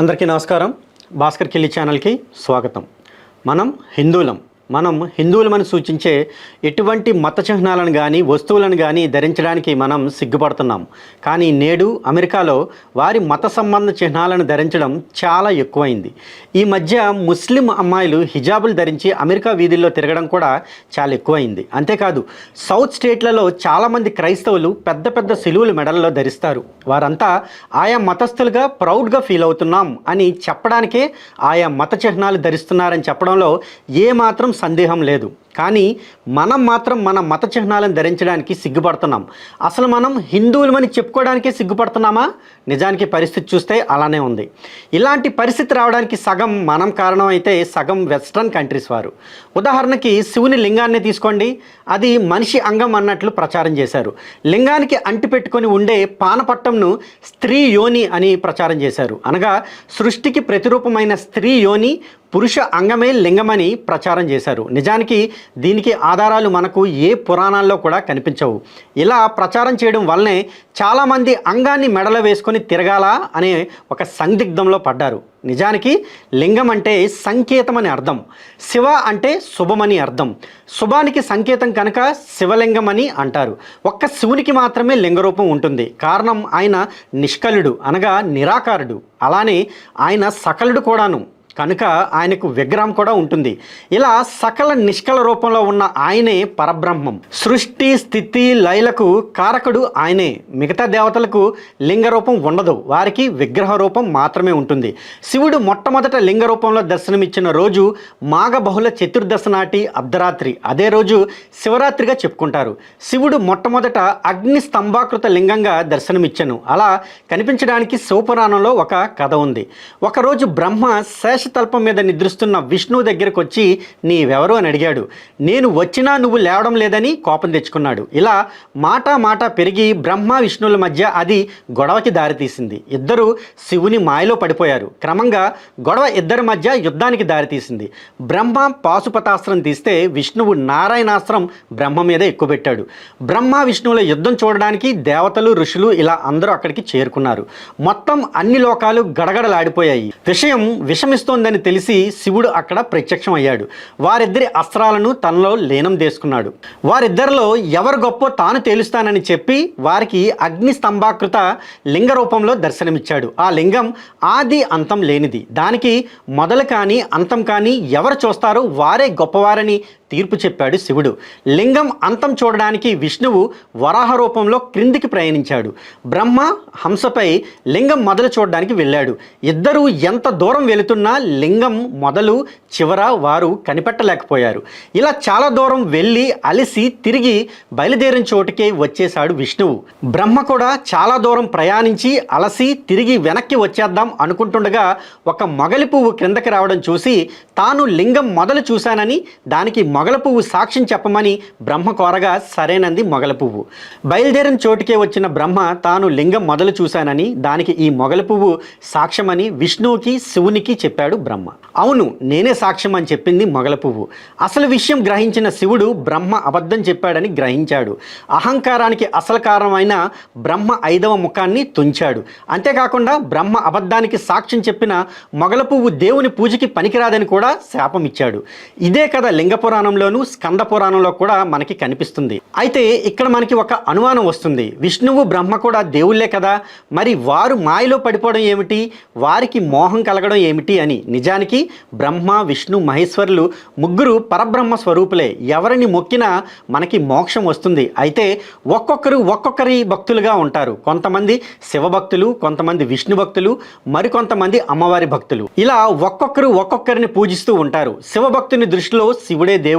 అందరికీ నమస్కారం. భాస్కర్ కిల్లి ఛానల్కి స్వాగతం. మనం హిందువులం. మనం హిందువులమని సూచించే ఎటువంటి మత చిహ్నాలను కానీ వస్తువులను కానీ ధరించడానికి మనం సిగ్గుపడుతున్నాం. కానీ నేడు అమెరికాలో వారి మత సంబంధ చిహ్నాలను ధరించడం చాలా ఎక్కువైంది. ఈ మధ్య ముస్లిం అమ్మాయిలు హిజాబులు ధరించి అమెరికా వీధుల్లో తిరగడం కూడా చాలా ఎక్కువైంది. అంతేకాదు సౌత్ స్టేట్లలో చాలామంది క్రైస్తవులు పెద్ద పెద్ద సిలువులు మెడల్లో ధరిస్తారు. వారంతా ఆయా మతస్థులుగా ప్రౌడ్గా ఫీల్ అవుతున్నాం అని చెప్పడానికే ఆయా మత చిహ్నాలు ధరిస్తున్నారని చెప్పడంలో ఏమాత్రం సందేహం లేదు. కానీ మనం మాత్రం మన మత చిహ్నాలను ధరించడానికి సిగ్గుపడుతున్నాం. అసలు మనం హిందువులమని చెప్పుకోవడానికే సిగ్గుపడుతున్నామా? నిజానికి పరిస్థితి చూస్తే అలానే ఉంది. ఇలాంటి పరిస్థితి రావడానికి సగం మనం కారణం అయితే సగం వెస్ట్రన్ కంట్రీస్ వారు. ఉదాహరణకి శివుని లింగాన్ని తీసుకోండి. అది మనిషి అంగం అన్నట్లు ప్రచారం చేశారు. లింగానికి అంటిపెట్టుకొని ఉండే పానపట్టంను స్త్రీ యోని అని ప్రచారం చేశారు. అనగా సృష్టికి ప్రతిరూపమైన స్త్రీ యోని పురుష అంగమే లింగమని ప్రచారం చేశారు. నిజానికి దీనికి ఆధారాలు మనకు ఏ పురాణాల్లో కూడా కనిపించవు. ఇలా ప్రచారం చేయడం వల్లనే చాలామంది అంగాన్ని మెడలో వేసుకొని తిరగాల అనే ఒక సందిగ్ధంలో పడ్డారు. నిజానికి లింగం అంటే సంకేతం అని అర్థం. శివ అంటే శుభమని అర్థం. శుభానికి సంకేతం కనుక శివలింగం అని అంటారు. ఒక్క శివునికి మాత్రమే లింగరూపం ఉంటుంది. కారణం ఆయన నిష్కలుడు అనగా నిరాకారుడు. అలానే ఆయన సకలుడు కూడాను. కనుక ఆయనకు విగ్రహం కూడా ఉంటుంది. ఇలా సకల నిష్కల రూపంలో ఉన్న ఆయనే పరబ్రహ్మం. సృష్టి స్థితి లయలకు కారకుడు ఆయనే. మిగతా దేవతలకు లింగ రూపం ఉండదు. వారికి విగ్రహ రూపం మాత్రమే ఉంటుంది. శివుడు మొట్టమొదట లింగ రూపంలో దర్శనమిచ్చిన రోజు మాఘ బహుళ చతుర్దశ నాటి అర్ధరాత్రి. అదే రోజు శివరాత్రిగా చెప్పుకుంటారు. శివుడు మొట్టమొదట అగ్ని స్తంభాకృత లింగంగా దర్శనమిచ్చను. అలా కనిపించడానికి శివపురాణంలో ఒక కథ ఉంది. ఒకరోజు బ్రహ్మ శేష శేషతల్పం మీద నిద్రిస్తున్న విష్ణువు దగ్గరకు వచ్చి నీవెవరు? అని అడిగాడు. నేను వచ్చినా నువ్వు లేవడం లేదని కోపం తెచ్చుకున్నాడు. ఇలా మాట మాట పెరిగి బ్రహ్మ విష్ణువుల మధ్య అది గొడవకి దారితీసింది. ఇద్దరు శివుని మాయలో పడిపోయారు. క్రమంగా గొడవ ఇద్దరి మధ్య యుద్ధానికి దారితీసింది. బ్రహ్మ పాశుపతాస్త్రం తీస్తే విష్ణువు నారాయణాస్త్రం బ్రహ్మ మీద ఎక్కుపెట్టాడు. బ్రహ్మ విష్ణువుల యుద్ధం చూడడానికి దేవతలు ఋషులు ఇలా అందరూ అక్కడికి చేరుకున్నారు. మొత్తం అన్ని లోకాలు గడగడలాడిపోయాయి. విషయం ఉందని తెలిసి శివుడు అక్కడ ప్రత్యక్షం అయ్యాడు వారిద్దరి అస్త్రాలను తనలో లీనం చేసుకున్నాడు. వారిద్దరిలో ఎవరు గొప్ప తాను తేలుస్తానని చెప్పి వారికి అగ్ని స్తంభాకృత లింగ రూపంలో దర్శనమిచ్చాడు. ఆ లింగం ఆది అంతం లేనిది. దానికి మొదలు కానీ అంతం కానీ ఎవరు చూస్తారో వారే గొప్పవారని తీర్పు చెప్పాడు శివుడు. లింగం అంతం చూడడానికి విష్ణువు వరాహ రూపంలో క్రిందికి ప్రయాణించాడు. బ్రహ్మ హంసపై లింగం మొదలు చూడడానికి వెళ్ళాడు. ఇద్దరూ ఎంత దూరం వెళుతున్నా లింగం మొదలు చివర వారు కనిపెట్టలేకపోయారు. ఇలా చాలా దూరం వెళ్ళి అలసి తిరిగి బయలుదేరిన చోటుకే వచ్చేశాడు విష్ణువు. బ్రహ్మ కూడా చాలా దూరం ప్రయాణించి అలసి తిరిగి వెనక్కి వచ్చేద్దాం అనుకుంటుండగా ఒక మొగలి పువ్వు క్రిందకి రావడం చూసి తాను లింగం మొదలు చూశానని దానికి మొగల పువ్వు సాక్ష్యం చెప్పమని బ్రహ్మ కోరగా సరేనంది మొగల పువ్వు బయలుదేరిన చోటుకే వచ్చిన బ్రహ్మ తాను లింగం మొదలు చూశానని దానికి ఈ మొగల పువ్వు సాక్ష్యమని విష్ణువుకి శివునికి చెప్పాడు బ్రహ్మ. అవును నేనే సాక్ష్యం అని చెప్పింది మొగల పువ్వు అసలు విషయం గ్రహించిన శివుడు బ్రహ్మ అబద్ధం చెప్పాడని గ్రహించాడు. అహంకారానికి అసలు కారణమైన బ్రహ్మ ఐదవ ముఖాన్ని తుంచాడు. అంతేకాకుండా బ్రహ్మ అబద్ధానికి సాక్ష్యం చెప్పిన మొగల పువ్వు దేవుని పూజకి పనికిరాదని కూడా శాపం ఇచ్చాడు ఇదే కదా లింగ పురాణంలోనూ స్కంద పురాణంలో కూడా మనకి కనిపిస్తుంది. అయితే ఇక్కడ మనకి ఒక అనుమానం వస్తుంది. విష్ణువు బ్రహ్మ కూడా దేవుళ్ళే కదా. మరి వారు మాయలో పడిపోవడం ఏమిటి? వారికి మోహం కలగడం ఏమిటి అని. నిజానికి బ్రహ్మ విష్ణు మహేశ్వరులు ముగ్గురు పరబ్రహ్మ స్వరూపులే. ఎవరిని మొక్కినా మనకి మోక్షం వస్తుంది. అయితే ఒక్కొక్కరు ఒక్కొక్కరి భక్తులుగా ఉంటారు. కొంతమంది శివ భక్తులు కొంతమంది విష్ణు భక్తులు మరికొంతమంది అమ్మవారి భక్తులు. ఇలా ఒక్కొక్కరు ఒక్కొక్కరిని పూజిస్తూ ఉంటారు. శివభక్తుని దృష్టిలో శివుడే దేవుడు.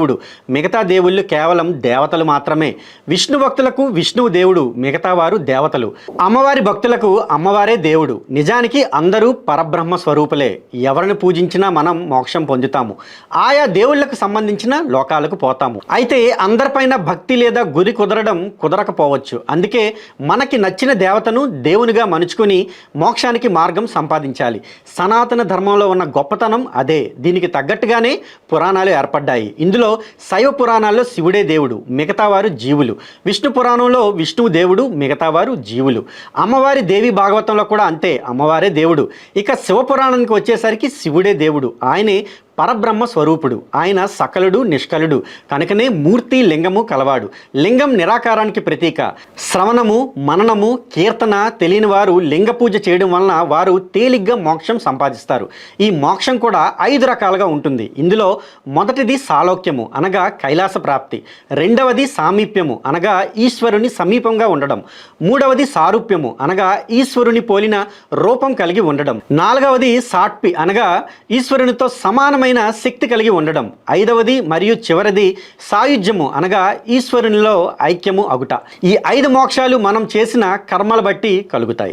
మిగతా దేవుళ్ళు కేవలం దేవతలు మాత్రమే. విష్ణు భక్తులకు విష్ణువు దేవుడు మిగతా వారు దేవతలు. అమ్మవారి భక్తులకు అమ్మవారే దేవుడు. నిజానికి అందరూ పరబ్రహ్మ స్వరూపులే. ఎవరిని పూజించినా మనం మోక్షం పొందుతాము. ఆయా దేవుళ్ళకు సంబంధించిన లోకాలకు పోతాము. అయితే అందరిపైన భక్తి లేదా గురి కుదరడం కుదరకపోవచ్చు. అందుకే మనకి నచ్చిన దేవతను దేవునిగా మనుచుకొని మోక్షానికి మార్గం సంపాదించాలి. సనాతన ధర్మంలో ఉన్న గొప్పతనం అదే. దీనికి తగ్గట్టుగానే పురాణాలు ఏర్పడ్డాయి. ఇందులో పురాణంలో శైవ పురాణాల్లో శివుడే దేవుడు మిగతావారు జీవులు. విష్ణు పురాణంలో విష్ణువు దేవుడు మిగతావారు జీవులు. అమ్మవారి దేవి భాగవతంలో కూడా అంతే అమ్మవారే దేవుడు. ఇక శివపురాణానికి వచ్చేసరికి శివుడే దేవుడు. ఆయనే పరబ్రహ్మ స్వరూపుడు. ఆయన సకలుడు నిష్కలుడు. కనుకనే మూర్తి లింగము కలవాడు. లింగం నిరాకారానికి ప్రతీక. శ్రవణము మననము కీర్తన తెలియని వారు లింగ పూజ చేయడం వలన వారు తేలిగ్గా మోక్షం సంపాదిస్తారు. ఈ మోక్షం కూడా ఐదు రకాలుగా ఉంటుంది. ఇందులో మొదటిది సాలోక్యము అనగా కైలాస ప్రాప్తి. రెండవది సామీప్యము అనగా ఈశ్వరుని సమీపంగా ఉండడం. మూడవది సారూప్యము అనగా ఈశ్వరుని పోలిన రూపం కలిగి ఉండడం. నాలుగవది సాట్పి అనగా ఈశ్వరునితో సమానమైన శక్తి కలిగి ఉండడం ఐదవది మరియు చివరిది సాయుధ్యము అనగా ఈశ్వరునిలో ఐక్యము అగుట. ఈ ఐదు మోక్షాలు మనం చేసిన కర్మల బట్టి కలుగుతాయి.